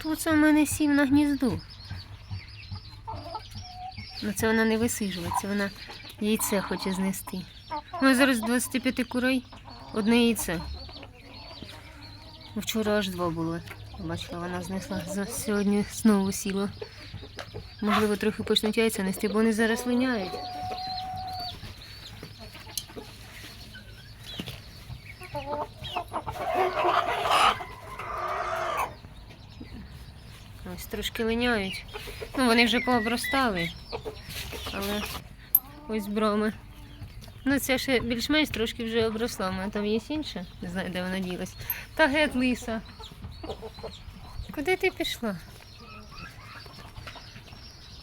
Хто це в мене сів на гніздо? Ну це вона не висижує, це вона яйце хоче знести. У мене зараз 25 курей, одне яйце. Вчора аж два було. Бачила, вона знесла за сьогодні знову сіла. Можливо, трохи почнуть яйця нести, бо вони зараз линяють. Ось трошки линяють. Ну, вони вже пообростали. Але ось броми. Ну, це ще більш-менш трошки вже обросла. У мене там є інша. Не знаю, де вона ділась. Та гет лиса. Куди ти пішла?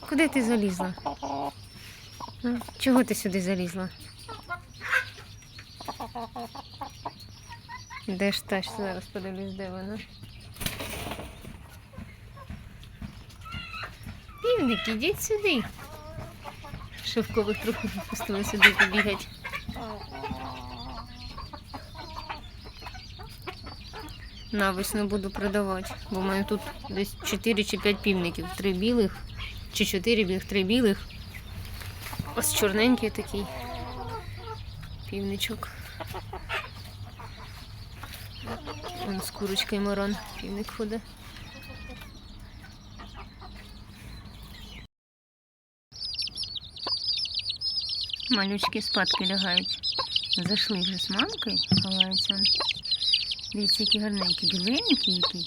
Куди ти залізла? А? Чого ти сюди залізла? Де ж та ж зараз подивлюсь, де вона? Півники, йдіть сюди. Шовкових трохи пустили сюди побігати. Навесну буду продавати, бо в мене тут десь 4 чи 5 півників. Три білих, чи 4 білих, три білих. Ось чорненький такий півничок. Вон з курочкою маран півник ходить. Малючки спадки лягають. Зайшли вже з мамкою, ховаються. Дивіться, які гарненькі, біленькі які.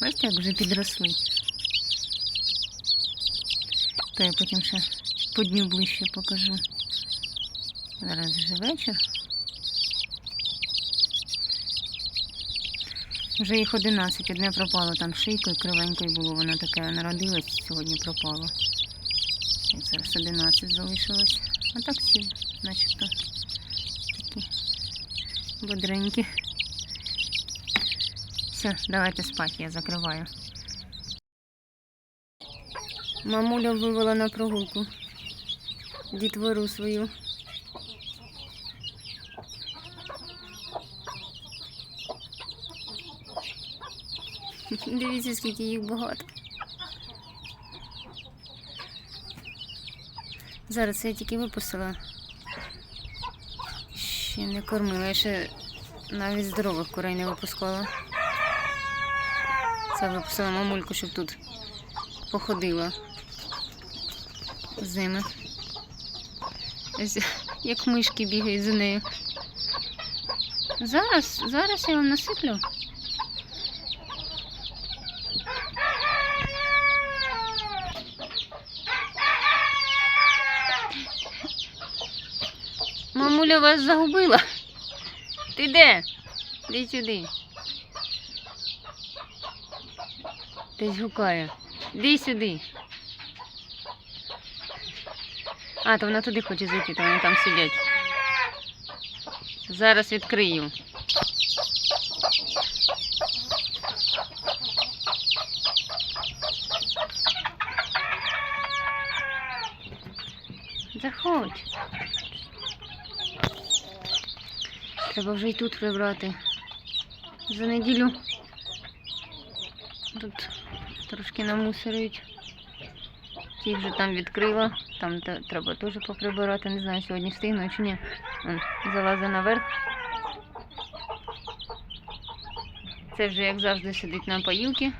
Бачите, як вже підросли. То я потім ще по дню ближче покажу. Зараз вже вечір. Вже їх 11, одне пропало там шийкою, кривенькою було, воно таке народилось, сьогодні пропало. І зараз 11 залишилось. А так всі, начебто, такі бодренькі. Все, давайте спати, я закриваю. Мамуля вивела на прогулку дітвору свою. Дивіться, скільки їх багато. Зараз я тільки випустила. Ще не кормила, я ще навіть здорових курей не випускала. Це випустила мамульку, щоб тут походила з ними. Ось Як мишки бігають за нею. Зараз, зараз я вам насиплю. Мамуля вас загубила. Ти де? Іди сюди. Десь гукає. Іди сюди. А, то вона туди хоче зайти, то вони там сидять. Зараз відкрию. Заходь. Треба вже й тут прибрати. За неділю тут трошки намусорюють. Ті вже там відкрила. Там треба теж поприбирати. Не знаю, сьогодні встигну чи ні. Залазить наверх. Це вже, як завжди, сидить на поїлці.